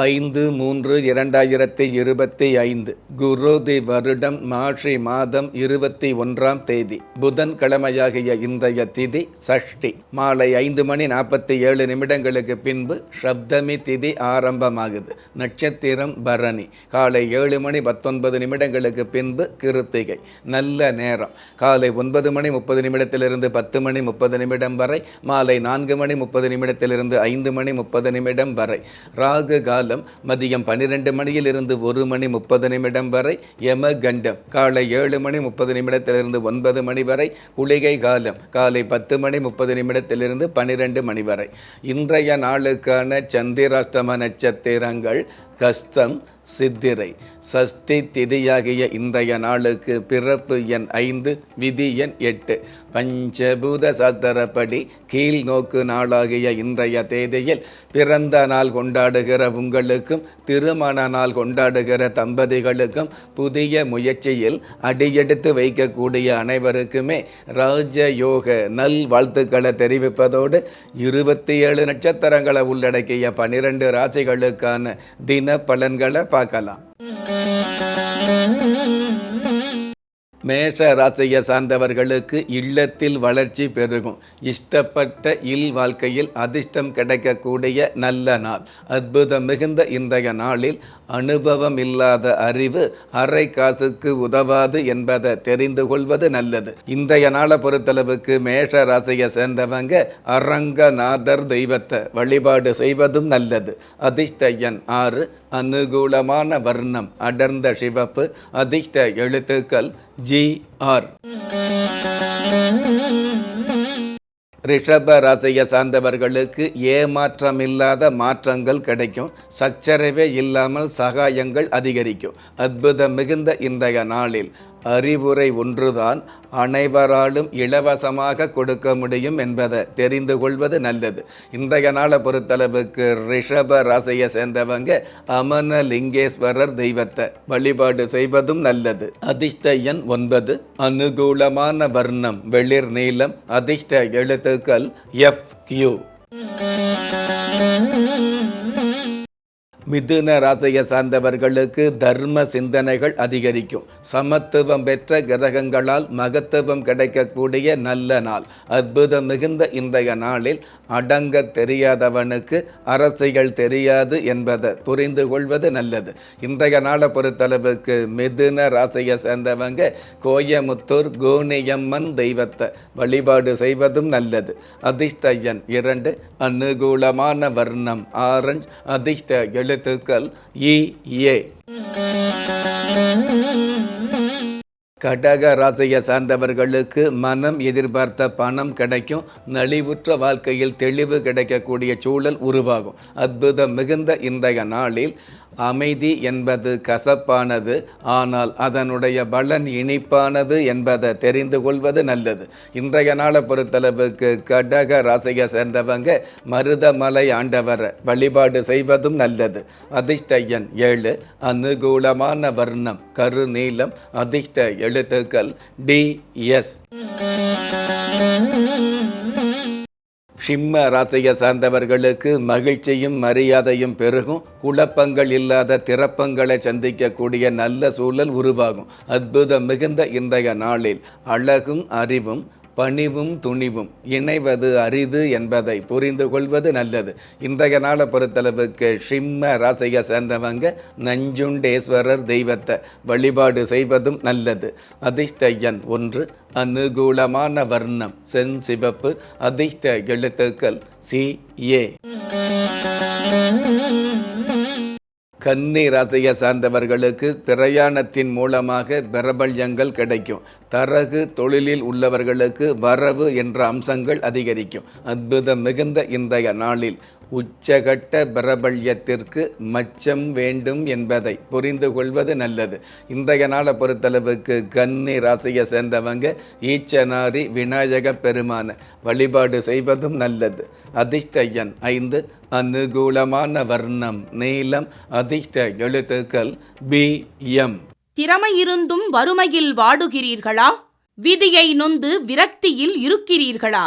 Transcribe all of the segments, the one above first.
ஐந்து மூன்று இரண்டாயிரத்தி இருபத்தி ஐந்து குருதி வருடம் மாஷி மாதம் இருபத்தி ஒன்றாம் தேதி புதன்கிழமையாகிய இன்றைய திதி சஷ்டி. மாலை ஐந்து மணி நாற்பத்தி ஏழு நிமிடங்களுக்கு பின்பு சப்தமி திதி ஆரம்பமாகுது. நட்சத்திரம் பரணி. காலை ஏழு மணி பத்தொன்பது நிமிடங்களுக்கு பின்பு கிருத்திகை. நல்ல நேரம். காலை ஒன்பது மணி முப்பது நிமிடத்திலிருந்து பத்து மணி முப்பது நிமிடம் வரை மாலை நான்கு மணி முப்பது நிமிடத்திலிருந்து ஐந்து மணி முப்பது நிமிடம் வரை. ராகு காலம் மதியம் பன்னிரெண்டு மணியிலிருந்து ஒரு மணி முப்பது நிமிடம் வரை யம கண்டம் காலை ஏழு மணி முப்பது நிமிடத்திலிருந்து ஒன்பது மணி வரை குளிகை காலம் காலை பத்து மணி முப்பது நிமிடத்திலிருந்து பன்னிரெண்டு மணி வரை. இன்றைய நாளுக்கான சந்திராஷ்டம நட்சத்திரங்கள் கஸ்தம் சித்திரை. சஷ்டி திதியாகிய இன்றைய நாளுக்கு பிறப்பு எண் ஐந்து விதி எண் எட்டு. பஞ்சபூத சத்தரப்படி கீழ் நோக்கு நாளாகிய இன்றைய தேதியில் பிறந்த நாள் கொண்டாடுகிற உங்களுக்கும் திருமண நாள் கொண்டாடுகிற தம்பதிகளுக்கும் புதிய முயற்சியில் அடியெடுத்து வைக்கக்கூடிய அனைவருக்குமே ராஜயோக நல் வாழ்த்துக்களை தெரிவிப்பதோடு இருபத்தி ஏழு நட்சத்திரங்களை உள்ளடக்கிய பனிரெண்டு ராசிகளுக்கான தின பலன்களை பார்க்கலாம். மேஷ ராசியை சார்ந்தவர்களுக்கு இல்லத்தில் வளர்ச்சி பெருகும். இஷ்டப்பட்ட இல் வாழ்க்கையில் அதிர்ஷ்டம் கிடைக்கக்கூடிய நல்ல நாள். அற்புதம் மிகுந்த இன்றைய நாளில் அனுபவம் இல்லாத அறிவு அரை காசுக்கு உதவாது என்பதை தெரிந்து கொள்வது நல்லது. இன்றைய நாளை பொறுத்தளவுக்கு மேஷ ராசியை சேர்ந்தவங்க அரங்கநாதர் தெய்வத்தை வழிபாடு செய்வதும் நல்லது. அதிர்ஷ்ட எண் ஆறு அனுகூலமான வர்ணம் அடர்ந்த சிவப்பு அதிர்ஷ்ட எழுத்துக்கள் ஜி ஆர். ரிஷப ராசியை சார்ந்தவர்களுக்கு ஏமாற்றமில்லாத மாற்றங்கள் கிடைக்கும். சச்சரவே இல்லாமல் சகாயங்கள் அதிகரிக்கும். அற்புதம் மிகுந்த இன்றைய நாளில். அறிவுரை ஒன்றுதான் அனைவராலும் இலவசமாக கொடுக்க முடியும் என்பதை தெரிந்து கொள்வது நல்லது. இன்றைய நாளை பொறுத்தளவுக்கு ரிஷப ராசியை சேர்ந்தவங்க அமன லிங்கேஸ்வரர் தெய்வத்தை வழிபாடு செய்வதும் நல்லது. அதிர்ஷ்ட எண் ஒன்பது. அனுகூலமான வர்ணம் வெளிர் நீளம் அதிர்ஷ்ட எழுத்துக்கள் எஃப் கியூ மிதுன ராசியை சார்ந்தவர்களுக்கு தர்ம சிந்தனைகள் அதிகரிக்கும். சமத்துவம் பெற்ற கிரகங்களால் மகத்துவம் கிடைக்கக்கூடிய நல்ல நாள். அற்புதம் மிகுந்த இன்றைய நாளில் அடங்க தெரியாதவனுக்கு அரசியல் தெரியாது என்பதை புரிந்து கொள்வது நல்லது. இன்றைய நாளை பொறுத்தளவுக்கு மிதுன ராசியை சேர்ந்தவங்க கோயமுத்தூர் கோணியம்மன் தெய்வத்தை வழிபாடு செய்வதும் நல்லது. அதிர்ஷ்ட எண் இரண்டு அனுகூலமான வர்ணம் ஆரஞ்சு அதிர்ஷ்ட எழு எழுத்துக்கள் இ ஏ. கடக ராசியை சார்ந்தவர்களுக்கு மனம் எதிர்பார்த்த பணம் கிடைக்கும். நலிவுற்ற வாழ்க்கையில் தெளிவு கிடைக்கக்கூடிய சூழல் உருவாகும். அற்புதம் மிகுந்த இன்றைய நாளில் அமைதி என்பது கசப்பானது ஆனால் அதனுடைய பலன் இனிப்பானது என்பதை தெரிந்து கொள்வது நல்லது. இன்றைய நாளை பொறுத்தளவுக்கு கடக ராசியை சேர்ந்தவங்க மருதமலை ஆண்டவரை வழிபாடு செய்வதும் நல்லது. அதிர்ஷ்ட ஏழு அனுகூலமான வர்ணம் கரு நீளம் அதிர்ஷ்ட எழுத்துக்கள் டி எஸ். சிம்ம ராசியை சார்ந்தவர்களுக்கு மகிழ்ச்சியும் மரியாதையும் பெருகும். குழப்பங்கள் இல்லாத திறப்பங்களை சந்திக்கக்கூடிய நல்ல சூழல் உருவாகும். அற்புதம் மிகுந்த இன்றைய நாளில். அழகும் அறிவும் பணிவும் துணிவும் இணைவது அரிது என்பதை புரிந்து கொள்வது நல்லது. இன்றைய நாளை பொறுத்தளவுக்கு சிம்ம ராசியை சேர்ந்தவங்க நஞ்சுண்டேஸ்வரர் தெய்வத்தை வழிபாடு செய்வதும் நல்லது. அதிர்ஷ்ட எண் ஒன்று அனுகூலமான வர்ணம் செஞ்சிவப்பு அதிர்ஷ்ட எழுத்துக்கள் சி ஏ. கன்னி ராசியை சார்ந்தவர்களுக்கு பிரயாணத்தின் மூலமாக பிரபல்யங்கள் கிடைக்கும். தரகு தொழிலில் உள்ளவர்களுக்கு வரவு என்ற அம்சங்கள் அதிகரிக்கும். அற்புதம் மிகுந்த இன்றைய நாளில். உச்சகட்ட பிரபல்யத்திற்கு மச்சம் வேண்டும் என்பதை புரிந்து கொள்வது நல்லது. இன்றைய நாளை பொறுத்தளவுக்கு கன்னி ராசியை சேர்ந்தவங்க ஈச்சனாரி விநாயக பெருமான வழிபாடு செய்வதும் நல்லது. அதிர்ஷ்ட எண் ஐந்து அனுகூலமான வர்ணம் நீளம் அதிர்ஷ்ட எழுத்துக்கள் பி எம். திறமை இருந்தும் வறுமையில் வாடுகிறீர்களா? விதியை நொந்து விரக்தியில் இருக்கிறீர்களா?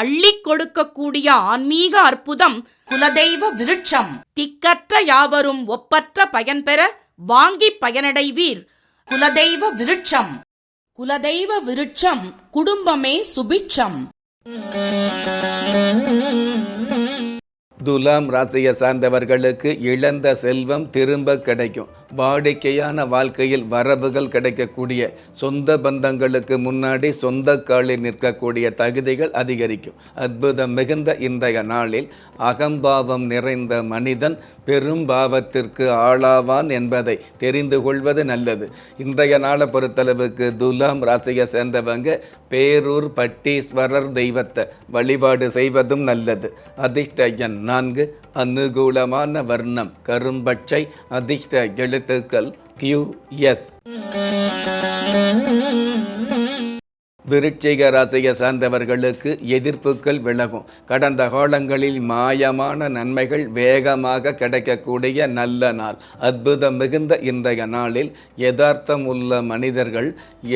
அள்ளிக் கொடுக்கக்கூடிய ஆன்மீக அற்புதம் குலதெய்வ விருட்சம். திக்கற்ற யாவரும் ஒப்பற்ற பயன்பெற வாங்கி பயனடைவீர். குலதெய்வ விருட்சம். குலதெய்வ விருட்சம் குடும்பமே சுபிட்சம். துலாம் ராசியை சார்ந்தவர்களுக்கு இழந்த செல்வம் திரும்ப கிடைக்கும். வாடிக்கையான வாழ்க்கையில் வரவுகள் கிடைக்கக்கூடிய சொந்த பந்தங்களுக்கு முன்னாடி சொந்த காலில் நிற்கக்கூடிய தகுதிகள் அதிகரிக்கும். அற்புதம் மிகுந்த இன்றைய நாளில் அகம்பாவம் நிறைந்த மனிதன் பெரும் பாவத்திற்கு ஆளாவான் என்பதை தெரிந்து கொள்வது நல்லது. இன்றைய நாளை பொறுத்தளவுக்கு துலாம் ராசியை சேர்ந்தவங்க பேரூர் பட்டீஸ்வரர் தெய்வத்தை வழிபாடு செய்வதும் நல்லது. அதிர்ஷ்ட எண் நான்கு அனுகூலமான வர்ணம் கரும்பச்சை அதிர்ஷ்ட எழுத்துக்கள் கியூ எஸ் விருட்சிக ராசியை சார்ந்தவர்களுக்கு எதிர்ப்புகள் விலகும். கடந்த காலங்களில் மாயமான நன்மைகள் வேகமாக கிடைக்கக்கூடிய நல்ல நாள். அற்புதம் மிகுந்த இன்றைய நாளில் யதார்த்தம் உள்ள மனிதர்கள்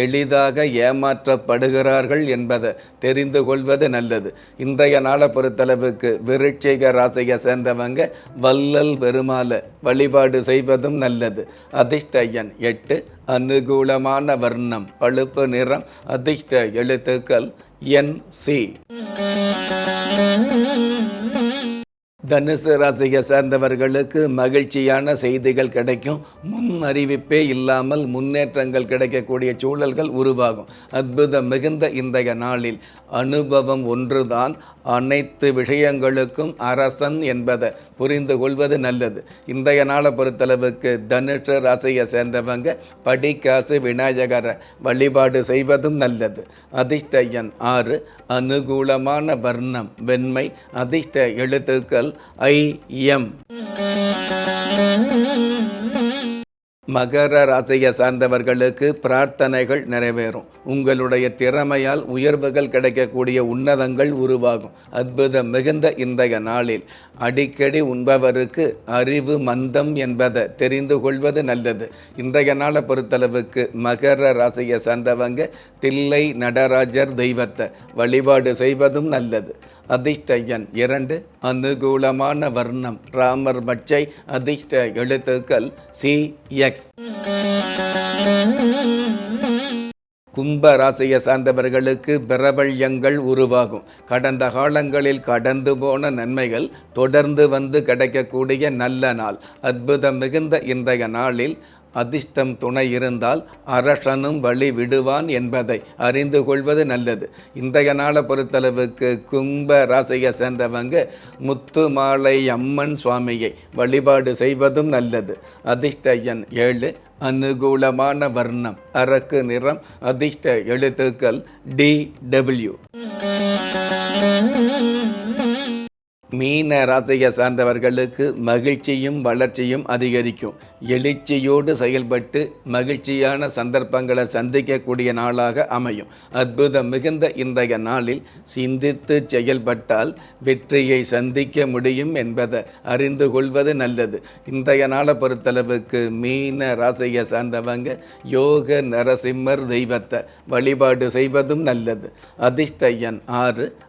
எளிதாக ஏமாற்றப்படுகிறார்கள் என்பதை தெரிந்து கொள்வது நல்லது. இன்றைய நாளை பொறுத்தளவுக்கு விருட்சிக ராசியை சேர்ந்தவங்க வல்லல் பெருமாளை வழிபாடு செய்வதும் நல்லது. அதிர்ஷ்ட எண் எட்டு அனுகூலமான வர்ணம் பழுப்பு நிறம் அதிர்ஷ்ட எழுத்துக்கள் என் சி. தனுசு ராசியை சேர்ந்தவர்களுக்கு மகிழ்ச்சியான செய்திகள் கிடைக்கும். முன் அறிவிப்பே இல்லாமல் முன்னேற்றங்கள் கிடைக்கக்கூடிய சூழல்கள் உருவாகும். அற்புதம் மிகுந்த இன்றைய நாளில் அனுபவம் ஒன்றுதான். அனைத்து விஷயங்களுக்கும் அரசன் என்பதை புரிந்து கொள்வது நல்லது. இன்றைய நாளை பொறுத்தளவுக்கு தனுஷ ராசியை சேர்ந்தவங்க படிக்காசு விநாயகரை வழிபாடு செய்வதும் நல்லது. அதிர்ஷ்ட எண் ஆறு. அனுகூலமான வர்ணம் வெண்மை அதிர்ஷ்ட எழுத்துக்கள் ஐ எம் மகர ராசியை சார்ந்தவர்களுக்கு பிரார்த்தனைகள் நிறைவேறும். உங்களுடைய திறமையால் உயர்வுகள் கிடைக்கக்கூடிய உன்னதங்கள் உருவாகும். அற்புதம் மிகுந்த இன்றைய நாளில் அடிக்கடி உண்பவருக்கு அறிவு மந்தம் என்பதை தெரிந்து கொள்வது நல்லது. இன்றைய நாளை பொறுத்தளவுக்கு மகர ராசியை சார்ந்தவங்க தில்லை நடராஜர் தெய்வத்தை வழிபாடு செய்வதும் நல்லது. அதிர்ஷ்ட எண் இரண்டு அனுகூலமான வர்ணம். ராமர் பச்சை அதிர்ஷ்ட எழுத்துக்கள். C X. கும்ப ராசியை சார்ந்தவர்களுக்கு பிரபல்யங்கள் உருவாகும். கடந்த காலங்களில் கடந்து போன நன்மைகள் தொடர்ந்து வந்து கிடைக்கக்கூடிய நல்ல நாள். அற்புதம் மிகுந்த இன்றைய நாளில் அதிர்ஷ்டம் துணை இருந்தால் அரசனும் வழி விடுவான் என்பதை அறிந்து கொள்வது நல்லது. இன்றைய நாளை பொறுத்தளவுக்கு கும்ப ராசியை சேர்ந்தவங்க முத்து மாலை அம்மன் சுவாமியை வழிபாடு செய்வதும் நல்லது. அதிர்ஷ்ட எண் ஏழு அனுகூலமான வர்ணம் அரக்கு நிறம் அதிர்ஷ்ட எழுத்துக்கள் டி டபிள்யூ மீன ராசியை சார்ந்தவர்களுக்கு மகிழ்ச்சியும் வளர்ச்சியும் அதிகரிக்கும். எழுச்சியோடு செயல்பட்டு மகிழ்ச்சியான சந்தர்ப்பங்களை சந்திக்கக்கூடிய நாளாக அமையும். அற்புதம் மிகுந்த இன்றைய நாளில் சிந்தித்து செயல்பட்டால் வெற்றியை சந்திக்க முடியும் என்பதை அறிந்து கொள்வது நல்லது. இன்றைய நாளை பொறுத்தளவுக்கு மீன ராசியை சார்ந்தவங்க யோக நரசிம்மர் தெய்வத்தை வழிபாடு செய்வதும் நல்லது. அதிர்ஷ்ட எண் ஆறு